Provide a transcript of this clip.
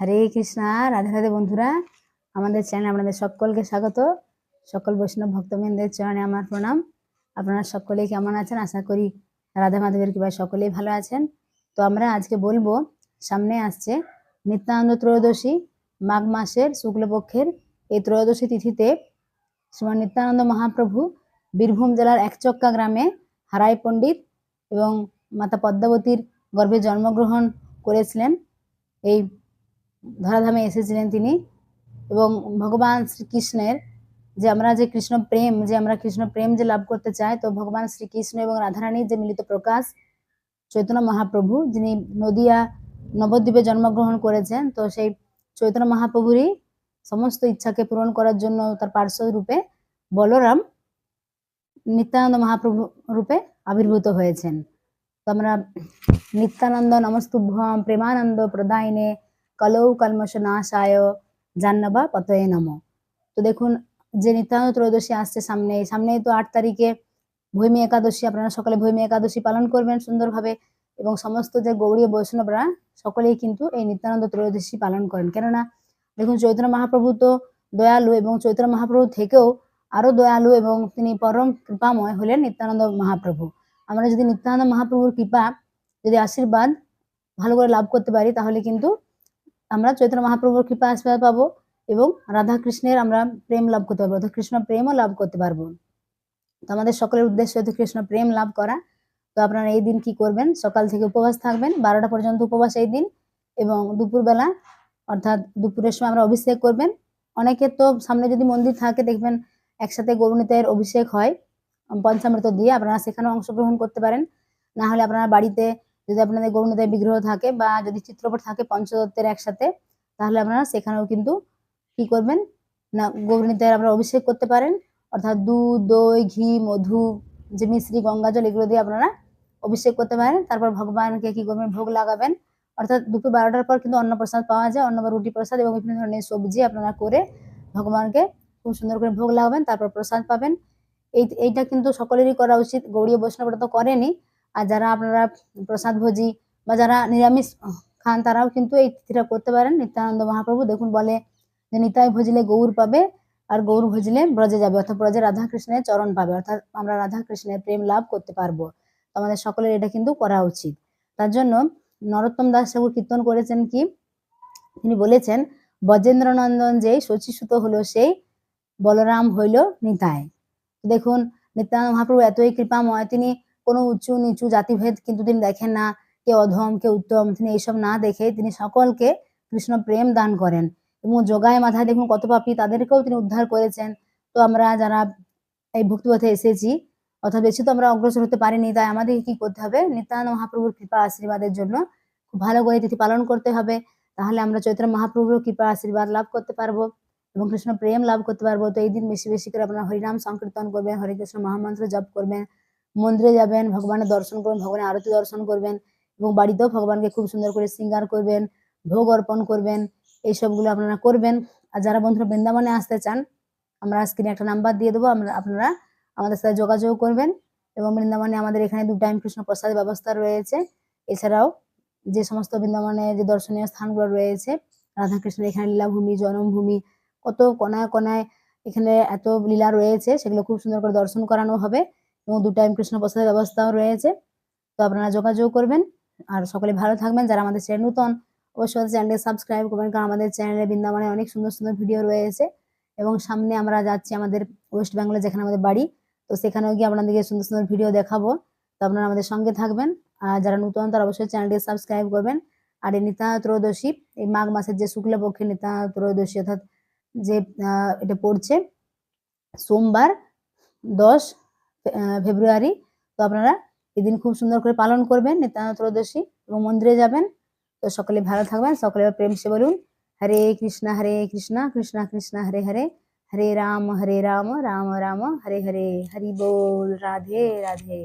হরে কৃষ্ণা, রাধে রাধে বন্ধুরা। আমাদের চ্যানেলে আপনাদের সকলকে স্বাগত। সকল বৈষ্ণব ভক্তবৃন্দের চরণে আমার প্রণাম। আপনারা সকলেই কেমন আছেন? আশা করি রাধা মাধবের কৃপায় সকলেই ভালো আছেন। তো আমরা আজকে বলব, সামনে আসছে নিত্যানন্দ ত্রয়োদশী, মাঘ মাসের শুক্লপক্ষের এই ত্রয়োদশী তিথিতে শ্রীমান নিত্যানন্দ মহাপ্রভু বীরভূম জেলার একচক্কা গ্রামে হারাই পণ্ডিত এবং মাতা পদ্মাবতীর গর্ভে জন্মগ্রহণ করেছিলেন। এই ধরাধামে এসেছিলেন তিনি এবং ভগবান শ্রীকৃষ্ণের যে আমরা যে কৃষ্ণ প্রেম, যে আমরা কৃষ্ণ প্রেম যে লাভ করতে চাই, তো ভগবান শ্রীকৃষ্ণ এবং রাধারানীর যে মিলিত প্রকাশ, চৈতন্য মহাপ্রভু যিনি নদিয়া নবদ্বীপে জন্মগ্রহণ করেছেন, তো সেই চৈতন্য মহাপ্রভুরই সমস্ত ইচ্ছাকে পূরণ করার জন্য তার পার্শ্ব রূপে বলরাম নিত্যানন্দ মহাপ্রভু রূপে আবির্ভূত হয়েছেন। তো আমরা নিত্যানন্দ নমস্তুভ্যম প্রেমানন্দ প্রদায়নে কলৌ কলমশ নাশায় জান্নবা পতয়ে নম। তো দেখুন, যে নিত্যানন্দ ত্রয়োদশী আসছে সামনে, সামনেই তো আট তারিখে ভৈমী একাদশী। আপনারা সকালে ভৈমী একাদশী পালন করবেন সুন্দরভাবে এবং সমস্ত যে গৌরী বৈষ্ণবরা, সকলেই কিন্তু এই নিত্যানন্দ ত্রয়োদশী পালন করেন। কেননা, দেখুন চৈতন্য মহাপ্রভু তো দয়ালু এবং চৈতন্য মহাপ্রভু থেকেও আরও দয়ালু এবং তিনি পরম কৃপাময় হলেন নিত্যানন্দ মহাপ্রভু। আমরা যদি নিত্যানন্দ মহাপ্রভুর কৃপা, যদি আশীর্বাদ ভালো করে লাভ করতে পারি, তাহলে কিন্তু আমরা চৈতন্য মহাপ্রভুর কৃপা আশীর্বাদ পাবো এবং রাধা কৃষ্ণের আমরা প্রেম লাভ করতে পারব। অর্থাৎ কৃষ্ণ প্রেমও লাভ করতে পারব। তো আমাদের সকলের উদ্দেশ্য হচ্ছে কৃষ্ণ প্রেম লাভ করা। তো আপনারা এই দিন কি করবেন? সকাল থেকে উপবাস থাকবেন। বারোটা পর্যন্ত উপবাস এই দিন এবং দুপুরবেলা, অর্থাৎ দুপুরের সময় আমরা অভিষেক করবেন। অনেকে তো সামনে যদি মন্দির থাকে, দেখবেন একসাথে গরুণিতের অভিষেক হয়। পঞ্চামৃত দিয়ে আপনারা সেখানেও অংশগ্রহণ করতে পারেন। না হলে আপনারা বাড়িতে যদি আপনাদের গরুণিতের বিগ্রহ থাকে বা যদি চিত্রপট থাকে পঞ্চদত্তের একসাথে, তাহলে আপনারা সেখানেও কিন্তু কি করবেন? না গৌরণীতের আপনারা অভিষেক করতে পারেন। অর্থাৎ দুধ, দই, ঘি, মধু, যে মিশ্রি গঙ্গা জল এগুলো দিয়ে আপনারা অভিষেক করতে পারেন। তারপর ভগবানকে কি করবেন? ভোগ লাগাবেন। অর্থাৎ দুপুর বারোটার পর কিন্তু অন্নপ্রসাদ পাওয়া যায়। অন্ন বা রুটি প্রসাদ এবং বিভিন্ন ধরনের সবজি আপনারা করে ভগবানকে খুব সুন্দর করে ভোগ লাগাবেন। তারপর প্রসাদ পাবেন। এই, এইটা কিন্তু সকলেরই করা উচিত। গৌরী বৈষ্ণবরা তো করেনি আর যারা আপনারা প্রসাদ ভোজি বা যারা নিরামিষ খান, তারাও কিন্তু এই তিথিটা করতে পারেন। নিত্যানন্দ মহাপ্রভু দেখুন বলে যে, নিতাই ভজিলে গৌর পাবে আর গৌর ভজিলে ব্রজে যাবে অর্থাৎ ব্রজে রাধা কৃষ্ণের চরণ পাবে। অর্থাৎ আমরা রাধা কৃষ্ণের প্রেম লাভ করতে পারব। তো আমাদের সকলের এটা কিন্তু করা উচিত। তার জন্য নরোত্তম দাস ঠাকুর কীর্তন করেছেন কি? তিনি বলেছেন, বজেন্দ্রনন্দন যেই শচীসুত হলো, সেই বলরাম হইল নিতাই। দেখুন, নিত্যানন্দ মহাপ্রভু এতই কৃপাময়। তিনি কোনো উঁচু নিচু জাতিভেদ কিন্তু তিনি দেখেন না। কে অধম, কে উত্তম, তিনি এইসব না দেখে তিনি সকলকে কৃষ্ণ প্রেম দান করেন এবং যোগায় মাথায় দেখুন কত পাপি তাদেরকেও তিনি উদ্ধার করেছেন। তো আমরা যারা এই ভক্তিপথে এসেছি অথবা বেশি তো আমরা অগ্রসর হতে পারিনি, তাই আমাদেরকে কি করতে হবে? নিত্যানন্দ মহাপ্রভুর কৃপা আশীর্বাদের জন্য খুব ভালো করে তিথি পালন করতে হবে। তাহলে আমরা চৈত্র মহাপ্রভুর কৃপা আশীর্বাদ লাভ করতে পারব এবং কৃষ্ণ প্রেম লাভ করতে পারব। তো এই দিন বেশি বেশি করে আপনারা হরিনাম সংকীর্তন করবেন, হরে কৃষ্ণ মহামন্ত্র জপ করবেন। মন্দিরে যাবেন, ভগবানের দর্শন করবেন, ভগবানের আরতি দর্শন করবেন এবং বাড়িতেও ভগবানকে খুব সুন্দর করে শৃঙ্গার করবেন, ভোগ অর্পণ করবেন এই সবগুলো আপনারা করবেন। আর যারা বন্ধুরা বৃন্দাবনে আসতে চান, আমরা স্ক্রিনে একটা নাম্বার দিয়ে দেবো, আমরা, আপনারা আমাদের সাথে যোগাযোগ করবেন এবং বৃন্দাবনে আমাদের এখানে দু টাইম কৃষ্ণ প্রসাদ ব্যবস্থা রয়েছে। এছাড়াও যে সমস্ত বৃন্দাবনে যে দর্শনীয় স্থানগুলো রয়েছে, রাধাকৃষ্ণের এখানে লীলাভূমি, জনমভূমি, কত কোনায় কোনায় এখানে এত লীলা রয়েছে, সেগুলো খুব সুন্দর করে দর্শন করানো হবে। এবং দু টাইম কৃষ্ণ প্রসাদের ব্যবস্থাও রয়েছে। তো আপনারা যোগাযোগ করবেন। আর সকলে ভালো থাকবেন। যারা আমাদের চ্যানেল নতুন, অবশ্যই চ্যানেলটি সাবস্ক্রাইব করবেন। কারণ আমাদের চ্যানেলে বৃন্দাবনে অনেক সুন্দর সুন্দর ভিডিও রয়েছে। এবং সামনে আমরা যাচ্ছি আমাদের ওয়েস্ট বেঙ্গলে যেখানে আমাদের বাড়ি। তো সেখানেও গিয়ে আপনাদেরকে সুন্দর সুন্দর ভিডিও দেখাবো। তো আপনারা আমাদের সঙ্গে থাকবেন। আর যারা নতুন, তারা অবশ্যই চ্যানেলটি সাবস্ক্রাইব করবেন। আর এই নিতা ত্রয়োদশী, এই মাঘ মাসের যে শুক্লপক্ষে নিতা ত্রয়োদশী, অর্থাৎ যে এটা পড়ছে, সোমবার দশ ফেব্রুয়ারি। তো আপনারা এদিন খুব সুন্দর করে পালন করবেন, নিত্যানন্দ ত্রয়োদশী এবং মন্দিরে যাবেন। তো সকলে ভালো থাকবেন, সকলে প্রেম সে বলুন। হরে কৃষ্ণ হরে কৃষ্ণ কৃষ্ণ কৃষ্ণ, হরে হরে। হরে রাম হরে রাম রাম রাম, হরে হরে। হরি বোল, রাধে রাধে।